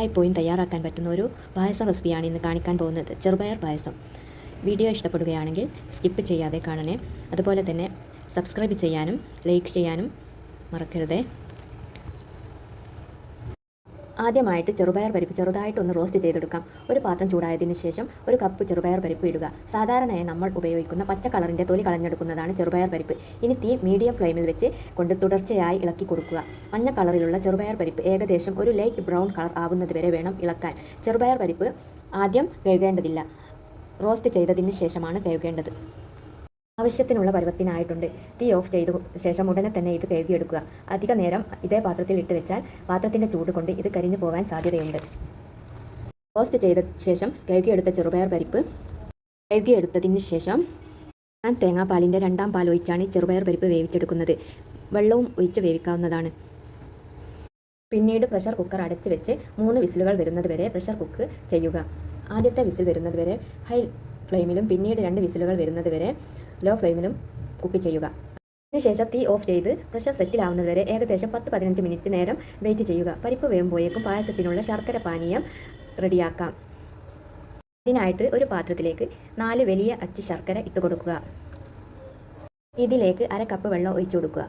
എല്ലായ്പ്പോഴും തയ്യാറാക്കാൻ പറ്റുന്ന ഒരു പായസം റെസിപ്പിയാണ് ഇന്ന് കാണിക്കാൻ പോകുന്നത്. ചെറുപയർ പായസം. വീഡിയോ ഇഷ്ടപ്പെടുകയാണെങ്കിൽ സ്കിപ്പ് ചെയ്യാതെ കാണണേ. അതുപോലെ തന്നെ സബ്സ്ക്രൈബ് ചെയ്യാനും ലൈക്ക് ചെയ്യാനും മറക്കരുതേ. ആദ്യമായിട്ട് ചെറുപയർ പരിപ്പ് ചെറുതായിട്ടൊന്ന് റോസ്റ്റ് ചെയ്തെടുക്കാം. ഒരു പാത്രം ചൂടായതിനു ശേഷം ഒരു കപ്പ് ചെറുപയർ പരിപ്പ് ഇടുക. സാധാരണയായി നമ്മൾ ഉപയോഗിക്കുന്ന പച്ച കളറിന്റെ തൊലി കളഞ്ഞെടുക്കുന്നതാണ് ചെറുപയർ പരിപ്പ്. ഇനി തീ മീഡിയം ഫ്ലെയിമിൽ വെച്ച് കൊണ്ട് തുടർച്ചയായി ഇളക്കി കൊടുക്കുക. മഞ്ഞ കളറിലുള്ള ചെറുപയർ പരിപ്പ് ഏകദേശം ഒരു ലൈറ്റ് ബ്രൗൺ കളർ ആവുന്നത് വരെ വേണം ഇളക്കാൻ. ചെറുപയർ പരിപ്പ് ആദ്യം കഴുകേണ്ടതില്ല. റോസ്റ്റ് ചെയ്തതിന് ശേഷമാണ് കഴുകേണ്ടത്. ആവശ്യത്തിനുള്ള പരുവത്തിനായിട്ടുണ്ട്. തീ ഓഫ് ചെയ്ത ശേഷം ഉടനെ തന്നെ ഇത് കഴുകിയെടുക്കുക. അധിക നേരം ഇതേ പാത്രത്തിൽ ഇട്ട് വെച്ചാൽ പാത്രത്തിന്റെ ചൂട് കൊണ്ട് ഇത് കരിഞ്ഞു പോകാൻ സാധ്യതയുണ്ട്. റോസ്റ്റ് ചെയ്ത ശേഷം കഴുകിയെടുത്ത ചെറുപയർ പരിപ്പ്. കഴുകിയെടുത്തതിന് ശേഷം ഞാൻ തേങ്ങാപ്പാലിന്റെ രണ്ടാം പാൽ ഒഴിച്ചാണ് ചെറുപയർ പരിപ്പ് വേവിച്ചെടുക്കുന്നത്. വെള്ളവും ഒഴിച്ച് വേവിക്കാവുന്നതാണ്. പിന്നീട് പ്രഷർ കുക്കർ അടച്ച് വെച്ച് മൂന്ന് വിസിലുകൾ വരുന്നത് വരെ പ്രഷർ കുക്ക് ചെയ്യുക. ആദ്യത്തെ വിസിൽ വരുന്നത് വരെ ഹൈ ഫ്ലെയിമിലും പിന്നീട് രണ്ട് വിസിലുകൾ വരുന്നത് വരെ ലോ ഫ്ലെയിമിലും കുക്ക് ചെയ്യുക. അതിനുശേഷം തീ ഓഫ് ചെയ്ത് പ്രഷർ സെറ്റിലാവുന്നതുവരെ ഏകദേശം പത്ത് പതിനഞ്ച് മിനിറ്റ് നേരം വെയിറ്റ് ചെയ്യുക. പരിപ്പ് വേകുമ്പോഴേക്കും പായസത്തിനുള്ള ശർക്കര പാനീയം റെഡിയാക്കാം. ഇതിനായിട്ട് ഒരു പാത്രത്തിലേക്ക് നാല് വലിയ അച്ച് ശർക്കര ഇട്ട് കൊടുക്കുക. ഇതിലേക്ക് അര കപ്പ് വെള്ളം ഒഴിച്ചു കൊടുക്കുക.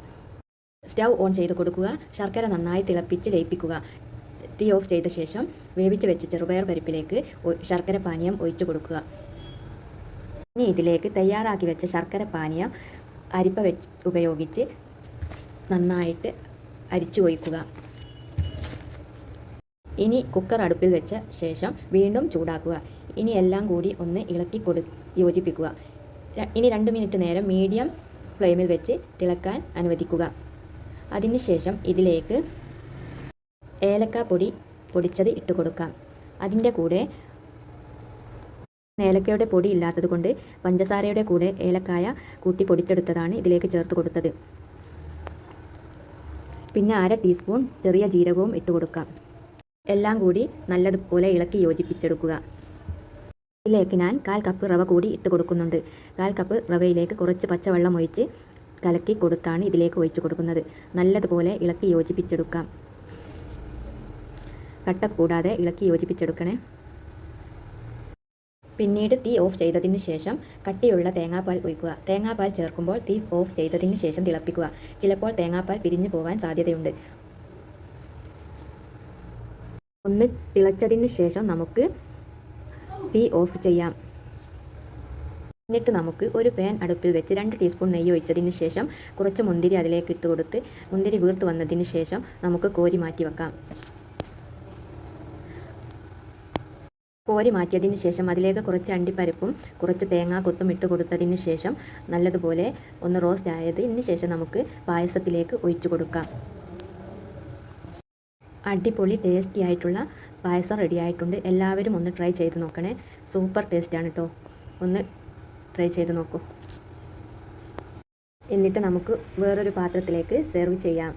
സ്റ്റൗ ഓൺ ചെയ്ത് കൊടുക്കുക. ശർക്കര നന്നായി തിളപ്പിച്ച് ലയിപ്പിക്കുക തീ ഓഫ് ചെയ്ത ശേഷം വേവിച്ച് വെച്ച ചെറുപയർ പരിപ്പിലേക്ക് ശർക്കര പാനീയം ഒഴിച്ചു കൊടുക്കുക. ഇനി ഇതിലേക്ക് തയ്യാറാക്കി വെച്ച ശർക്കര പാനീയം അരിപ്പ വെച്ച് ഉപയോഗിച്ച് നന്നായിട്ട് അരിച്ചു ഒഴിക്കുക. ഇനി കുക്കർ അടുപ്പിൽ വെച്ച ശേഷം വീണ്ടും ചൂടാക്കുക. ഇനി എല്ലാം കൂടി ഒന്ന് ഇളക്കി കൊടു യോജിപ്പിക്കുക. ഇനി രണ്ട് മിനിറ്റ് നേരം മീഡിയം ഫ്ലെയിമിൽ വെച്ച് തിളക്കാൻ അനുവദിക്കുക. അതിനുശേഷം ഇതിലേക്ക് ഏലക്കാപ്പൊടി പൊടിച്ചത് ഇട്ട് കൊടുക്കാം. അതിന്റെ കൂടെ ഏലക്കയുടെ പൊടി ഇല്ലാത്തതുകൊണ്ട് പഞ്ചസാരയുടെ കൂടെ ഏലക്കായ കൂട്ടി പൊടിച്ചെടുത്തതാണ് ഇതിലേക്ക് ചേർത്ത് കൊടുത്തത്. പിന്നെ അര ടീസ്പൂൺ ചെറിയ ജീരകവും ഇട്ട് കൊടുക്കാം. എല്ലാം കൂടി നല്ലതുപോലെ ഇളക്കി യോജിപ്പിച്ചെടുക്കുക. ഇതിലേക്ക് ഞാൻ കാൽ കപ്പ് റവ കൂടി ഇട്ട് കൊടുക്കുന്നുണ്ട്. കാൽ കപ്പ് റവയിലേക്ക് കുറച്ച് പച്ചവെള്ളം ഒഴിച്ച് കലക്കി കൊടുത്താണ് ഇതിലേക്ക് ഒഴിച്ചു കൊടുക്കുന്നത്. നല്ലതുപോലെ ഇളക്കി യോജിപ്പിച്ചെടുക്കാം. കട്ട കൂടാതെ ഇളക്കി യോജിപ്പിച്ചെടുക്കണേ. പിന്നീട് തീ ഓഫ് ചെയ്തതിന് ശേഷം കട്ടിയുള്ള തേങ്ങാപ്പാൽ ഒഴിക്കുക. തേങ്ങാപ്പാൽ ചേർക്കുമ്പോൾ തീ ഓഫ് ചെയ്തതിന് ശേഷം തിളപ്പിക്കുക. ചിലപ്പോൾ തേങ്ങാപ്പാൽ പിരിഞ്ഞു പോകാൻ സാധ്യതയുണ്ട്. ഒന്ന് തിളച്ചതിന് ശേഷം നമുക്ക് തീ ഓഫ് ചെയ്യാം. എന്നിട്ട് നമുക്ക് ഒരു പാൻ അടുപ്പിൽ വെച്ച് രണ്ട് ടീസ്പൂൺ നെയ്യ് ഒഴിച്ചതിന് ശേഷം കുറച്ച് മുന്തിരി അതിലേക്ക് ഇട്ട് കൊടുത്ത് മുന്തിരി വീർത്ത് വന്നതിന് ശേഷം നമുക്ക് കോരി മാറ്റി വെക്കാം. കോരി മാറ്റിയതിന് ശേഷം അതിലേക്ക് കുറച്ച് അണ്ടിപ്പരിപ്പും കുറച്ച് തേങ്ങാ കൊത്തും ഇട്ട് കൊടുത്തതിന് ശേഷം നല്ലതുപോലെ ഒന്ന് റോസ്റ്റ് ആയതിന് ശേഷം നമുക്ക് പായസത്തിലേക്ക് ഒഴിച്ചു കൊടുക്കാം. അടിപൊളി ടേസ്റ്റി ആയിട്ടുള്ള പായസം റെഡി ആയിട്ടുണ്ട്. എല്ലാവരും ഒന്ന് ട്രൈ ചെയ്ത് നോക്കണേ. സൂപ്പർ ടേസ്റ്റാണ് കേട്ടോ ഒന്ന് ട്രൈ ചെയ്ത് നോക്കൂ. എന്നിട്ട് നമുക്ക് വേറൊരു പാത്രത്തിലേക്ക് സെർവ് ചെയ്യാം.